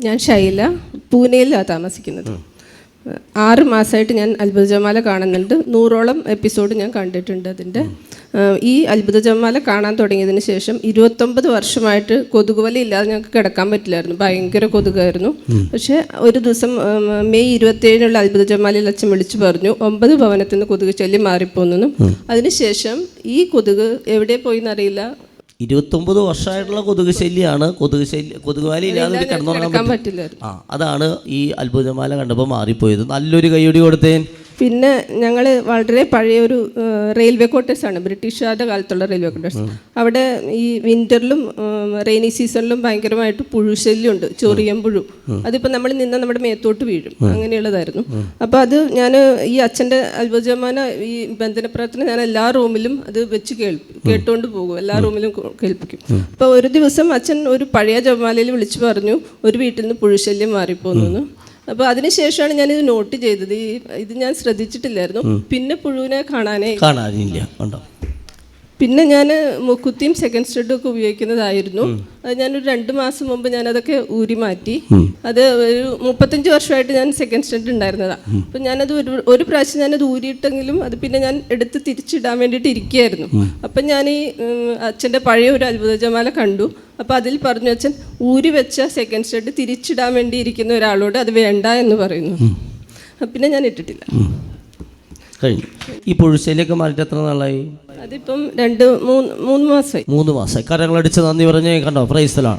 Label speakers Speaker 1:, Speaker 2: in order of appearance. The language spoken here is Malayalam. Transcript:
Speaker 1: ഞാൻ ശൈല പൂനെയിലാണ് താമസിക്കുന്നത്. ആറ് മാസമായിട്ട് ഞാൻ അത്ഭുതജമാല കാണുന്നുണ്ട്. നൂറോളം എപ്പിസോഡ് ഞാൻ കണ്ടിട്ടുണ്ട് അതിന്റെ. ഈ അത്ഭുതജമാല കാണാൻ തുടങ്ങിയതിന് ശേഷം ഇരുപത്തൊമ്പത് വർഷമായിട്ട് കൊതുകുവല ഇല്ലാതെ ഞങ്ങൾക്ക് കിടക്കാൻ പറ്റില്ലായിരുന്നു. ഭയങ്കര കൊതുകായിരുന്നു. പക്ഷേ ഒരു ദിവസം മെയ് ഇരുപത്തേഴിനുള്ള അത്ഭുതജമാലയിൽ അച്ഛൻ വിളിച്ചു പറഞ്ഞു ഒമ്പത് ഭവനത്തിൽ നിന്ന് കൊതുക് ശല്യം മാറിപ്പോന്നു അതിനുശേഷം ഈ കൊതുക് എവിടെ പോയി എന്നറിയില്ല.
Speaker 2: ഇരുപത്തൊമ്പത് വർഷമായിട്ടുള്ള കൊതുക് ശല്യമാണ് കൊതുക് ശല്യം കൊതുകുമാല ഇല്ലാതെ കിടന്നുറങ്ങാൻ
Speaker 1: പറ്റില്ല
Speaker 2: ആ അതാണ് ഈ അത്ഭുതമാല കണ്ടപ്പോൾ മാറിപ്പോയത്. നല്ലൊരു കൈയടി കൊടുത്തേൻ.
Speaker 1: പിന്നെ ഞങ്ങൾ വളരെ പഴയ ഒരു റെയിൽവേ ക്വാർട്ടേഴ്സാണ് ബ്രിട്ടീഷുകാരുടെ കാലത്തുള്ള റെയിൽവേ ക്വാർട്ടേഴ്സ് അവിടെ ഈ വിന്ററിലും റെയിനി സീസണിലും ഭയങ്കരമായിട്ട് പുഴു ശല്യമുണ്ട് ചൊറിയൻ പുഴു. അതിപ്പോൾ നമ്മൾ നിന്ന് നമ്മുടെ മേത്തോട്ട് വീഴും അങ്ങനെയുള്ളതായിരുന്നു. അപ്പോൾ അത് ഞാൻ ഈ അച്ഛന്റെ അത്ഭുതമാന ഈ ബന്ധന പ്രാർത്ഥന ഞാൻ എല്ലാ റൂമിലും അത് വെച്ച് കേൾപ്പി കേട്ടുകൊണ്ട് പോകും എല്ലാ റൂമിലും കേൾപ്പിക്കും. അപ്പോൾ ഒരു ദിവസം അച്ഛൻ ഒരു പഴയ ജപമാലയിൽ വിളിച്ചു പറഞ്ഞു ഒരു വീട്ടിൽ നിന്ന് പുഴുശല്യം മാറിപ്പോന്നു അപ്പോൾ അതിനുശേഷമാണ് ഞാൻ ഇത് നോട്ട് ചെയ്തത്. ഈ ഇത് ഞാൻ ശ്രദ്ധിച്ചിട്ടില്ലായിരുന്നു. പിന്നെ പുഴുവിനെ കാണാനേ
Speaker 2: കാണാനില്ല. ഉണ്ടോ
Speaker 1: പിന്നെ ഞാൻ മുക്കുത്തിയും സെക്കൻഡ് സ്റ്റഡും ഒക്കെ ഉപയോഗിക്കുന്നതായിരുന്നു. അത് ഞാനൊരു രണ്ട് മാസം മുമ്പ് ഞാനതൊക്കെ ഊരി മാറ്റി. അത് ഒരു മുപ്പത്തഞ്ച് വർഷമായിട്ട് ഞാൻ സെക്കൻഡ് സ്റ്റഡ് ഉണ്ടായിരുന്നതാണ് അപ്പം ഞാനത് ഒരു ഒരു പ്രാവശ്യം ഞാനത് ഊരിയിട്ടെങ്കിലും അത് പിന്നെ ഞാൻ എടുത്ത് തിരിച്ചിടാൻ വേണ്ടിയിട്ട് ഇരിക്കുകയായിരുന്നു. അപ്പം ഞാൻ ഈ അച്ഛന്റെ പഴയ ഒരു അത്ഭുതജമാല കണ്ടു. അപ്പം അതിൽ പറഞ്ഞു അച്ഛൻ ഊരി വെച്ച സെക്കൻഡ് സ്റ്റഡ് തിരിച്ചിടാൻ വേണ്ടി ഇരിക്കുന്ന ഒരാളോട് അത് വേണ്ട എന്ന് പറയുന്നു. പിന്നെ ഞാൻ ഇട്ടിട്ടില്ല.
Speaker 2: കഴിഞ്ഞു. ഈ പുഴുശല്യൊക്കെ മാറിയിട്ട് എത്ര നാളായി?
Speaker 1: അതിപ്പം രണ്ട് മൂന്ന് മൂന്ന് മാസമായി
Speaker 2: മൂന്ന് മാസം കരങ്ങളടിച്ച് നന്ദി പറഞ്ഞേ കണ്ടോ? പ്രൈസ്തലാണ്